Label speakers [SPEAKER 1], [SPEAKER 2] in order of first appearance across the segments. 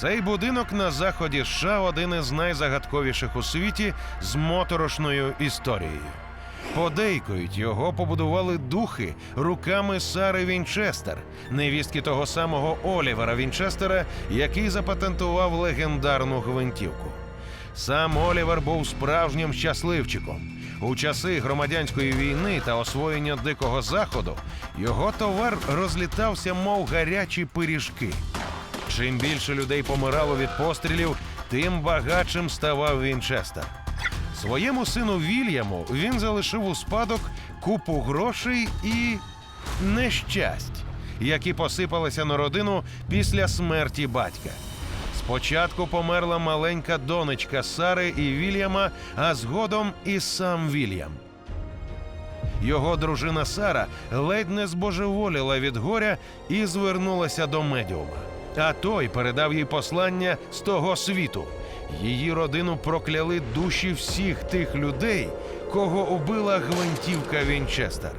[SPEAKER 1] Цей будинок на заході США один із найзагадковіших у світі з моторошною історією. Подейкують, його побудували духи руками Сари Вінчестер, невістки того самого Олівера Вінчестера, який запатентував легендарну гвинтівку. Сам Олівер був справжнім щасливчиком. У часи громадянської війни та освоєння дикого заходу його товар розлітався, мов гарячі пиріжки. Чим більше людей помирало від пострілів, тим багатшим ставав Вінчестер. Своєму сину Вільяму він залишив у спадок купу грошей і нещасть, які посипалися на родину після смерті батька. Спочатку померла маленька донечка Сари і Вільяма, а згодом і сам Вільям. Його дружина Сара ледь не збожеволіла від горя і звернулася до медіума. А той передав їй послання з того світу. Її родину прокляли душі всіх тих людей, кого убила гвинтівка Вінчестер.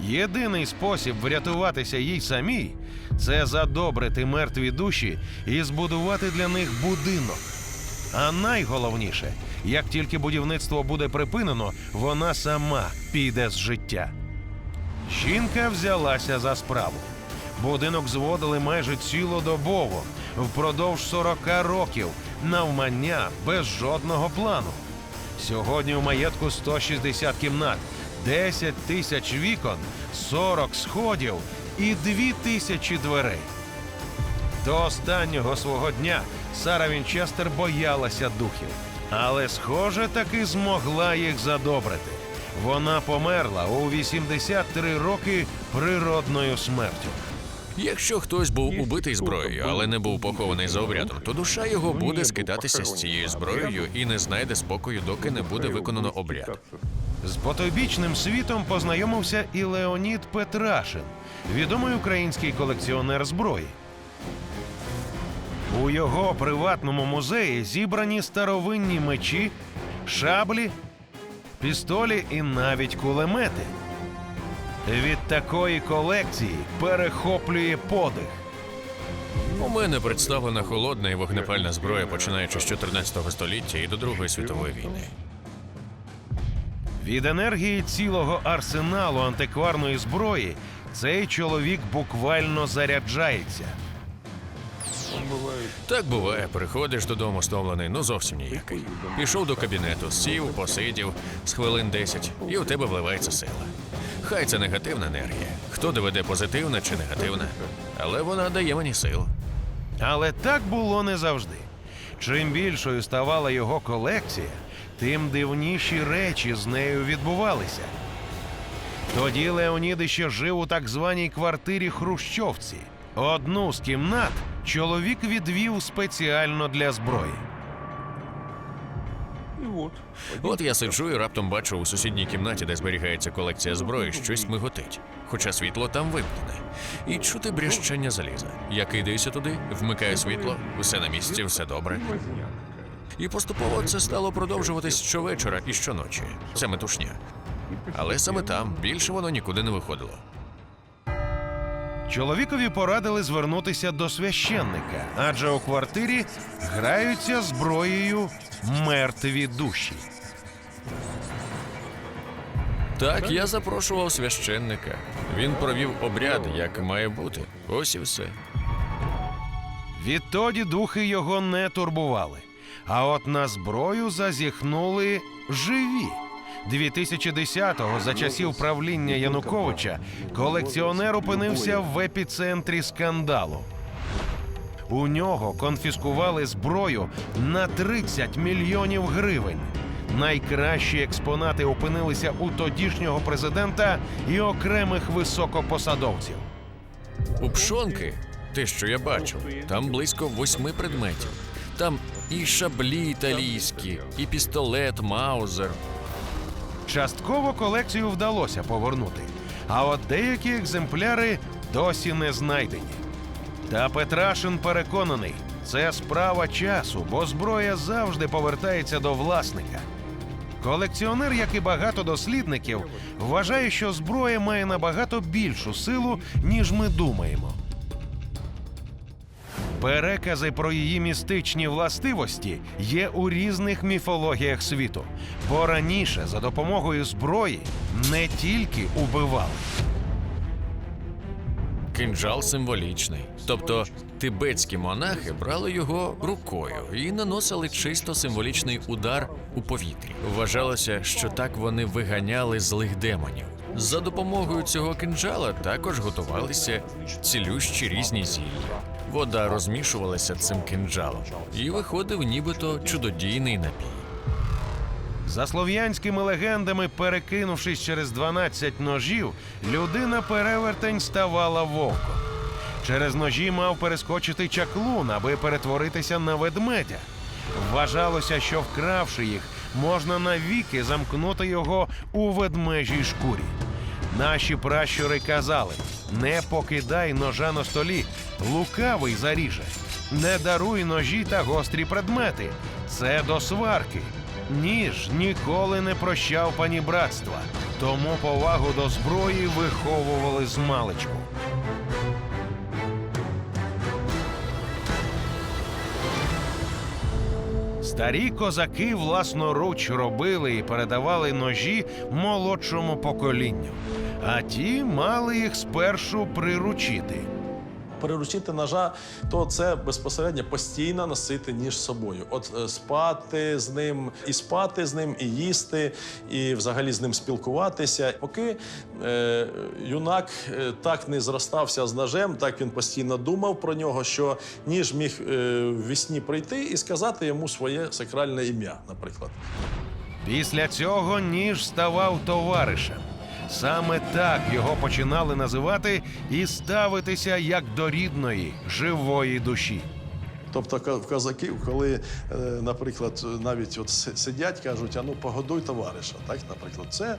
[SPEAKER 1] Єдиний спосіб врятуватися їй самій це задобрити мертві душі і збудувати для них будинок. А найголовніше, як тільки будівництво буде припинено, вона сама піде з життя. Жінка взялася за справу. Будинок зводили майже цілодобово, впродовж 40 років, навмання без жодного плану. Сьогодні у маєтку 160 кімнат, 10 тисяч вікон, 40 сходів і 2 тисячі дверей. До останнього свого дня Сара Вінчестер боялася духів, але, схоже, таки змогла їх задобрити. Вона померла у 83 роки природною смертю.
[SPEAKER 2] Якщо хтось був убитий зброєю, але не був похований за обрядом, то душа його буде скидатися з цією зброєю і не знайде спокою, доки не буде виконано обряд.
[SPEAKER 1] З потойбічним світом познайомився і Леонід Петрашин, відомий український колекціонер зброї. У його приватному музеї зібрані старовинні мечі, шаблі, пістолі і навіть кулемети. Від такої колекції перехоплює подих.
[SPEAKER 2] У мене представлена холодна і вогнепальна зброя, починаючи з 14 століття і до Другої світової війни.
[SPEAKER 1] Від енергії цілого арсеналу антикварної зброї цей чоловік буквально заряджається.
[SPEAKER 2] Так буває, приходиш додому стомлений, ну зовсім ніякий. Пішов до кабінету, сів, посидів з хвилин 10, і у тебе вливається сила. Хай це негативна енергія. Хто доведе позитивна чи негативна, але вона дає мені сил.
[SPEAKER 1] Але так було не завжди. Чим більшою ставала його колекція, тим дивніші речі з нею відбувалися. Тоді Леонід іще жив у так званій квартирі Хрущовці. Одну з кімнат чоловік відвів спеціально для зброї.
[SPEAKER 2] От я сиджу і раптом бачу у сусідній кімнаті, де зберігається колекція зброї, щось миготить, хоча світло там вимкнене. І чути брящання заліза. Я кидаюся туди, вмикаю світло, все на місці, все добре. І поступово це стало продовжуватись щовечора і щоночі. Це метушня. Але саме там більше воно нікуди не виходило.
[SPEAKER 1] Чоловікові порадили звернутися до священника, адже у квартирі граються зброєю мертві душі.
[SPEAKER 2] Так, я запрошував священника. Він провів обряд, як має бути. Ось і все.
[SPEAKER 1] Відтоді духи його не турбували. А от на зброю зазіхнули живі. 2010-го, за часів правління Януковича, колекціонер опинився в епіцентрі скандалу. У нього конфіскували зброю на 30 мільйонів гривень. Найкращі експонати опинилися у тодішнього президента і окремих високопосадовців.
[SPEAKER 2] У пшонки, те, що я бачив, там близько восьми предметів. Там і шаблі італійські, і пістолет Маузер.
[SPEAKER 1] Частково колекцію вдалося повернути, а от деякі екземпляри досі не знайдені. Та Петрашин переконаний, це справа часу, бо зброя завжди повертається до власника. Колекціонер, як і багато дослідників, вважає, що зброя має набагато більшу силу, ніж ми думаємо. Перекази про її містичні властивості є у різних міфологіях світу, бо раніше за допомогою зброї не тільки убивали.
[SPEAKER 2] Кинджал символічний. Тобто тибетські монахи брали його рукою і наносили чисто символічний удар у повітрі. Вважалося, що так вони виганяли злих демонів. За допомогою цього кинджала також готувалися цілющі різні зілля. Вода розмішувалася цим кинджалом, і виходив нібито чудодійний напій.
[SPEAKER 1] За слов'янськими легендами, перекинувшись через 12 ножів, людина перевертень ставала вовком. Через ножі мав перескочити чаклун, аби перетворитися на ведмедя. Вважалося, що вкравши їх, можна навіки замкнути його у ведмежій шкурі. Наші пращури казали: не покидай ножа на столі, лукавий заріже. Не даруй ножі та гострі предмети. Це до сварки. Ніж ніколи не прощав панібратства, тому повагу до зброї виховували з маличку. Старі козаки власноруч робили і передавали ножі молодшому поколінню, а ті мали їх спершу приручити.
[SPEAKER 3] Переручити ножа, то це безпосередньо постійно носити ніж з собою. От е, спати з ним, і спати з ним, і їсти, і взагалі з ним спілкуватися. Поки е, юнак е, так не зростався з ножем, так він постійно думав про нього, що ніж міг е, в вісні прийти і сказати йому своє сакральне ім'я, наприклад.
[SPEAKER 1] Після цього ніж ставав товаришем. Саме так його починали називати і ставитися як до рідної, живої душі.
[SPEAKER 3] Тобто в козаків, коли, е, наприклад, навіть от сидять, кажуть, а ну погодуй товариша. Так, наприклад, це е,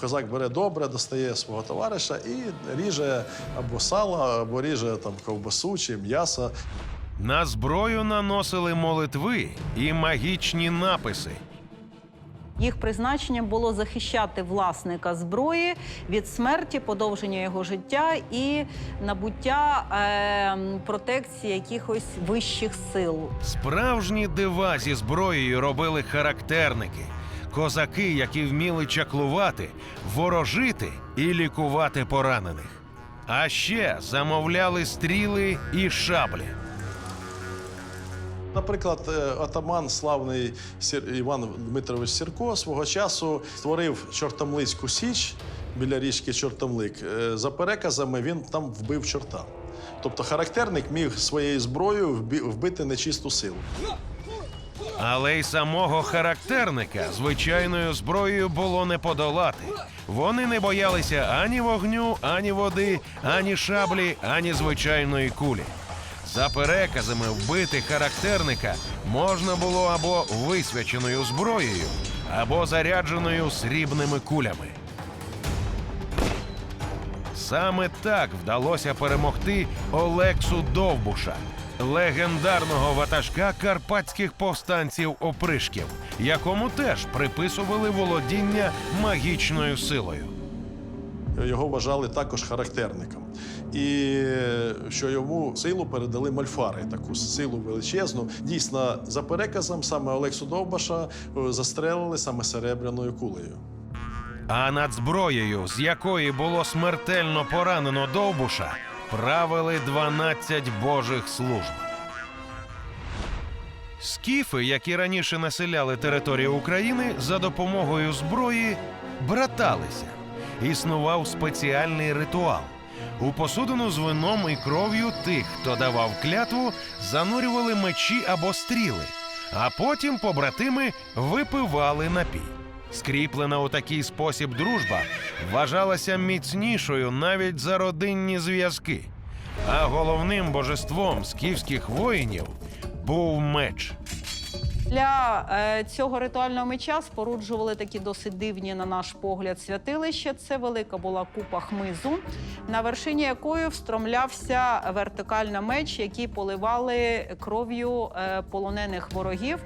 [SPEAKER 3] козак бере добре, достає свого товариша і ріже або сало, або ріже там ковбасу чи м'ясо.
[SPEAKER 1] На зброю наносили молитви і магічні написи.
[SPEAKER 4] Їх призначенням було захищати власника зброї від смерті, подовження його життя і набуття е, протекції якихось вищих сил.
[SPEAKER 1] Справжні дива зі зброєю робили характерники, козаки, які вміли чаклувати, ворожити і лікувати поранених. А ще замовляли стріли і шаблі.
[SPEAKER 3] Наприклад, е, атаман славний Сір- Іван Дмитрович Сірко свого часу створив Чортомлицьку січ біля річки Чортомлик. Е, За переказами він там вбив чорта. Тобто характерник міг своєю зброєю вбити нечисту силу.
[SPEAKER 1] Але й самого характерника звичайною зброєю було не подолати. Вони не боялися ані вогню, ані води, ані шаблі, ані звичайної кулі. За переказами вбити характерника можна було або висвяченою зброєю, або зарядженою срібними кулями. Саме так вдалося перемогти Олексу Довбуша, легендарного ватажка карпатських повстанців опришків, якому теж приписували володіння магічною силою.
[SPEAKER 3] Його вважали також характерником. І що йому силу передали мальфари, таку силу величезну. Дійсно, за переказом, саме Олексу Довбаша е, застрелили саме серебряною кулею.
[SPEAKER 1] А над зброєю, з якої було смертельно поранено Довбуша, правили 12 божих служб. Скіфи, які раніше населяли територію України, за допомогою зброї браталися. Існував спеціальний ритуал. У посудину з вином і кров'ю тих, хто давав клятву, занурювали мечі або стріли, а потім побратими випивали напій. Скріплена у такий спосіб дружба вважалася міцнішою навіть за родинні зв'язки. А головним божеством скіфських воїнів був меч.
[SPEAKER 4] Для е, цього ритуального меча споруджували такі досить дивні, на наш погляд, святилища. Це велика була купа хмизу, на вершині якої встромлявся вертикально меч, який поливали кров'ю е, полонених ворогів.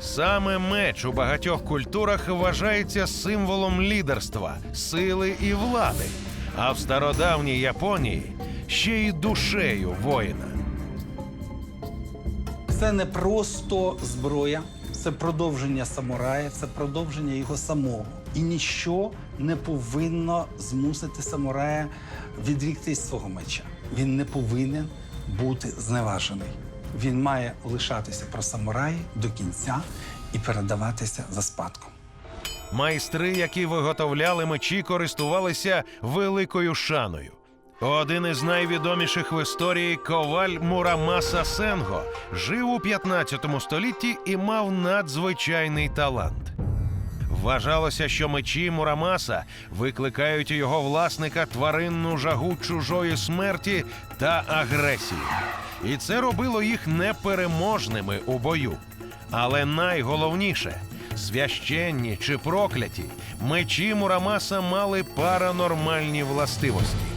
[SPEAKER 1] Саме меч у багатьох культурах вважається символом лідерства, сили і влади, а в стародавній Японії ще й душею воїна.
[SPEAKER 5] Це не просто зброя, це продовження самурая, це продовження його самого. І ніщо не повинно змусити самурая відріктись свого меча. Він не повинен бути зневажений. Він має лишатися про самураї до кінця і передаватися за спадком.
[SPEAKER 1] Майстри, які виготовляли мечі, користувалися великою шаною. Один із найвідоміших в історії коваль Мурамаса Сенго жив у 15 столітті і мав надзвичайний талант. Вважалося, що мечі Мурамаса викликають у його власника тваринну жагу чужої смерті та агресії. І це робило їх непереможними у бою. Але найголовніше священні чи прокляті, мечі Мурамаса мали паранормальні властивості.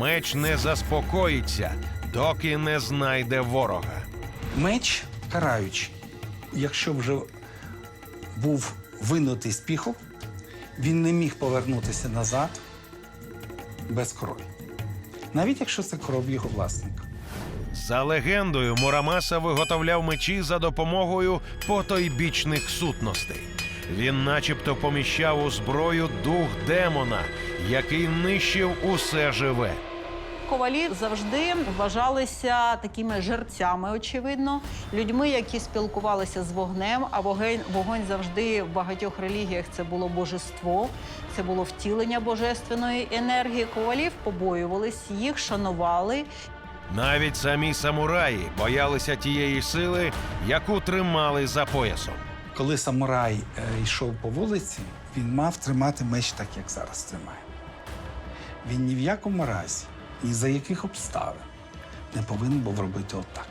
[SPEAKER 1] Меч не заспокоїться, доки не знайде ворога.
[SPEAKER 5] Меч караючий. Якщо вже був винутий з піхов, він не міг повернутися назад без крові. Навіть якщо це кров його власника.
[SPEAKER 1] За легендою, Мурамаса виготовляв мечі за допомогою потойбічних сутностей. Він начебто поміщав у зброю дух демона, який нищив усе живе.
[SPEAKER 4] Ковалі завжди вважалися такими жерцями, очевидно, людьми, які спілкувалися з вогнем. А вогонь, вогонь завжди в багатьох релігіях це було божество, це було втілення божественної енергії. Ковалів побоювались, їх шанували.
[SPEAKER 1] Навіть самі самураї боялися тієї сили, яку тримали за поясом.
[SPEAKER 5] Коли самурай е, йшов по вулиці, він мав тримати меч так, як зараз тримає. Він ні в якому разі, ні за яких обставин не повинен був робити отак.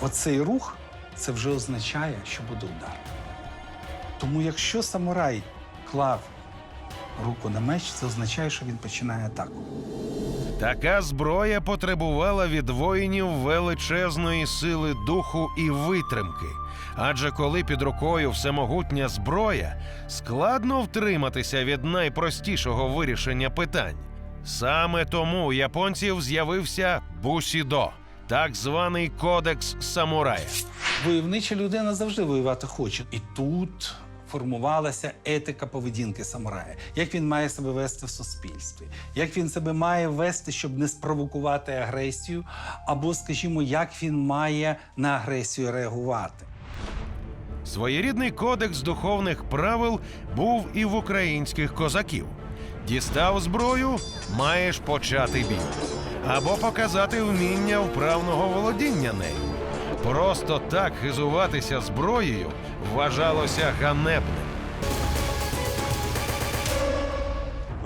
[SPEAKER 5] Оцей рух це вже означає, що буде удар. Тому якщо самурай клав руку на меч, це означає, що він починає атаку.
[SPEAKER 1] Така зброя потребувала від воїнів величезної сили духу і витримки. Адже коли під рукою всемогутня зброя, складно втриматися від найпростішого вирішення питань. Саме тому у японців з'явився бусідо, так званий кодекс самурая.
[SPEAKER 5] Войовнича людина завжди воювати хоче. І тут формувалася етика поведінки самурая. Як він має себе вести в суспільстві, як він себе має вести, щоб не спровокувати агресію, або, скажімо, як він має на агресію реагувати.
[SPEAKER 1] Своєрідний кодекс духовних правил був і в українських козаків. Дістав зброю, маєш почати бій. Або показати вміння вправного володіння нею. Просто так хизуватися зброєю вважалося ганебним.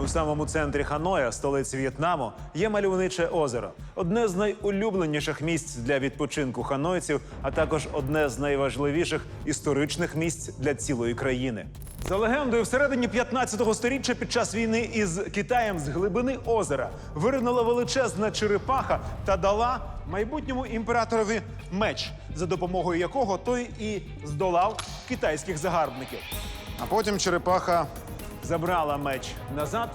[SPEAKER 6] У самому центрі Ханоя, столиці В'єтнаму, є мальовниче озеро. Одне з найулюбленіших місць для відпочинку ханойців, а також одне з найважливіших історичних місць для цілої країни. За легендою, всередині 15-го сторіччя під час війни із Китаєм з глибини озера виринула величезна черепаха та дала майбутньому імператорові меч, за допомогою якого той і здолав китайських загарбників. А потім черепаха забрала меч назад,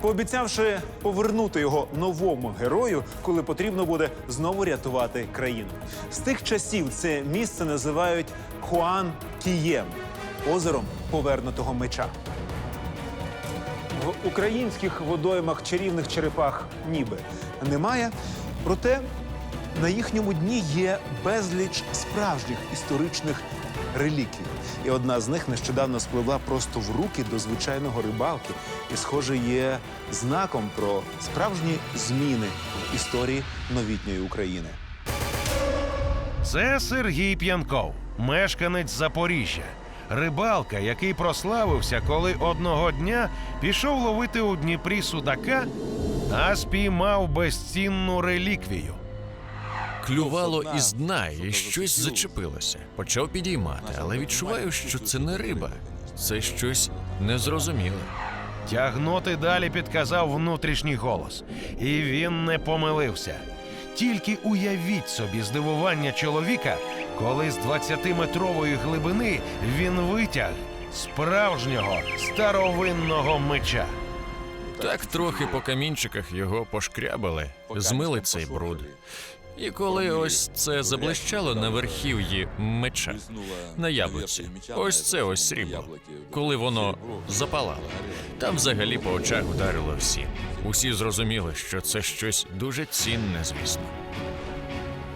[SPEAKER 6] пообіцявши повернути його новому герою, коли потрібно буде знову рятувати країну. З тих часів це місце називають Хуан Кієм озером повернутого меча. В українських водоймах чарівних черепах ніби немає. Проте на їхньому дні є безліч справжніх історичних реліквій. І одна з них нещодавно спливла просто в руки до звичайного рибалки, і, схоже, є знаком про справжні зміни в історії новітньої України.
[SPEAKER 1] Це Сергій П'янков, мешканець Запоріжжя. Рибалка, який прославився, коли одного дня пішов ловити у Дніпрі судака, а спіймав безцінну реліквію.
[SPEAKER 2] Клювало із дна і щось зачепилося. Почав підіймати, але відчуваю, що це не риба, це щось незрозуміле.
[SPEAKER 1] Тягнути далі підказав внутрішній голос, і він не помилився. Тільки уявіть собі здивування чоловіка, коли з 20-метрової глибини він витяг справжнього старовинного меча.
[SPEAKER 2] Так трохи по камінчиках його пошкрябали, змили цей бруд. І коли ось це заблищало на верхів'ї меча, на яблуці, ось це ось срібло, коли воно запалало, там взагалі по очах вдарило всі. Усі зрозуміли, що це щось дуже цінне, звісно.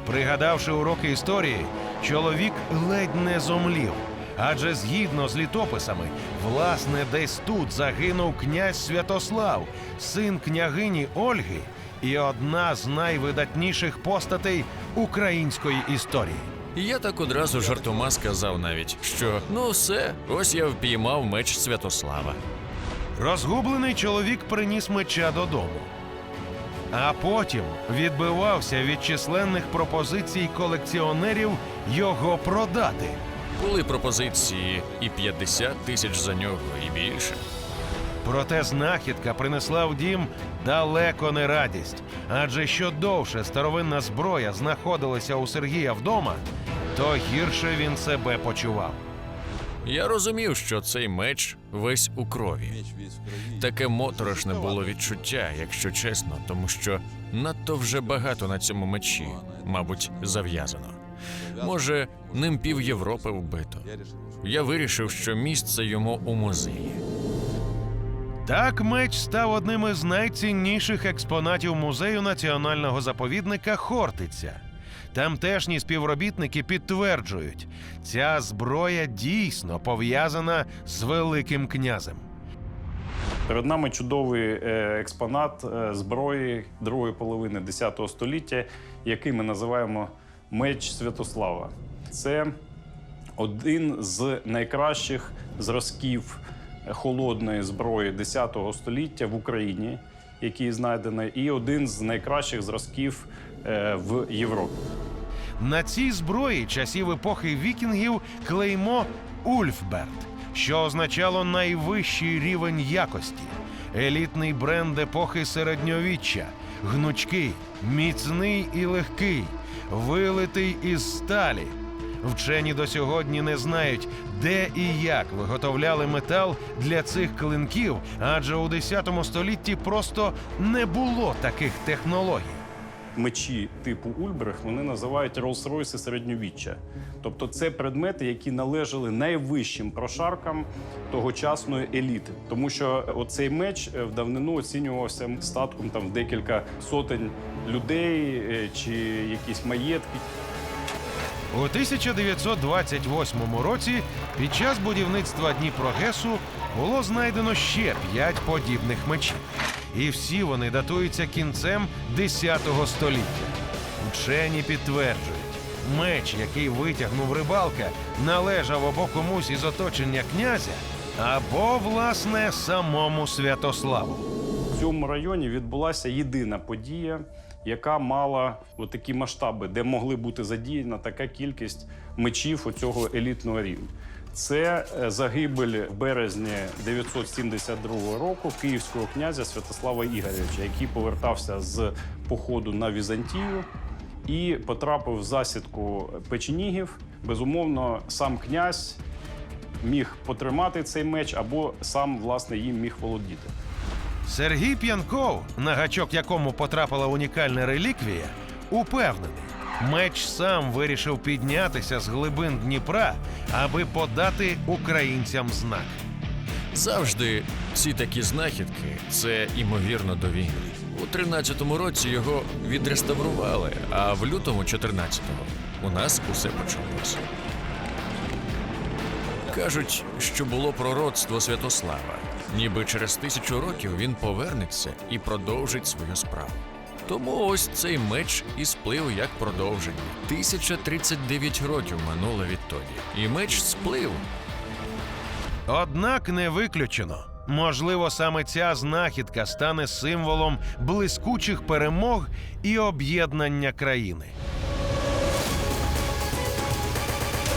[SPEAKER 1] Пригадавши уроки історії, чоловік ледь не зомлів. Адже згідно з літописами, власне, десь тут загинув князь Святослав, син княгині Ольги, і одна з найвидатніших постатей української історії.
[SPEAKER 2] І я так одразу жартома сказав навіть, що ну все, ось я впіймав меч Святослава.
[SPEAKER 1] Розгублений чоловік приніс меча додому. А потім відбивався від численних пропозицій колекціонерів його продати.
[SPEAKER 2] Були пропозиції і 50 тисяч за нього, і більше.
[SPEAKER 1] Проте знахідка принесла в дім далеко не радість. Адже що довше старовинна зброя знаходилася у Сергія вдома, то гірше він себе почував.
[SPEAKER 2] Я розумів, що цей меч весь у крові. Таке моторошне було відчуття, якщо чесно, тому що надто вже багато на цьому мечі, мабуть, зав'язано. Може, ним пів Європи вбито. Я вирішив, що місце йому у музеї.
[SPEAKER 1] Так меч став одним із найцінніших експонатів музею національного заповідника Хортиця. Тамтешні співробітники підтверджують, ця зброя дійсно пов'язана з Великим князем.
[SPEAKER 7] Перед нами чудовий е, експонат е, зброї другої половини X століття, який ми називаємо меч Святослава. Це один з найкращих зразків холодної зброї X століття в Україні, який знайдений, і один з найкращих зразків в Європі.
[SPEAKER 1] На цій зброї часів епохи вікінгів клеймо Ульфберт, що означало найвищий рівень якості, елітний бренд епохи середньовіччя, гнучкий, міцний і легкий, вилитий із сталі. Вчені до сьогодні не знають, де і як виготовляли метал для цих клинків, адже у X столітті просто не було таких технологій.
[SPEAKER 7] Мечі типу Ульбрех вони називають Роллс-Ройси середньовіччя. Тобто це предмети, які належали найвищим прошаркам тогочасної еліти. Тому що оцей меч е, в давнину оцінювався статком там в декілька сотень людей е, чи якісь маєтки.
[SPEAKER 1] У 1928 році під час будівництва Дніпрогесу було знайдено ще п'ять подібних мечів. І всі вони датуються кінцем 10 століття. Вчені підтверджують, меч, який витягнув рибалка, належав або комусь із оточення князя, або, власне, самому Святославу.
[SPEAKER 7] В цьому районі відбулася єдина подія, яка мала такі масштаби, де могли бути задіяна така кількість мечів оцього елітного рівня. Це е, загибель в березні 972 року київського князя Святослава Ігоревича, який повертався з походу на Візантію і потрапив в засідку печенігів. Безумовно, сам князь міг потримати цей меч або сам власне їм міг володіти.
[SPEAKER 1] Сергій П'янков, на гачок якому потрапила унікальна реліквія, упевнений, меч сам вирішив піднятися з глибин Дніпра, аби подати українцям знак.
[SPEAKER 2] Завжди всі такі знахідки це імовірно до війни. У 13-му році його відреставрували, а в лютому 14-го у нас усе почалося. Кажуть, що було пророцтво Святослава, ніби через тисячу років він повернеться і продовжить свою справу. Тому ось цей меч і сплив як продовження. 1039 років минуло відтоді. І меч сплив,
[SPEAKER 1] Однак не виключено. Можливо, саме ця знахідка стане символом блискучих перемог і об'єднання країни.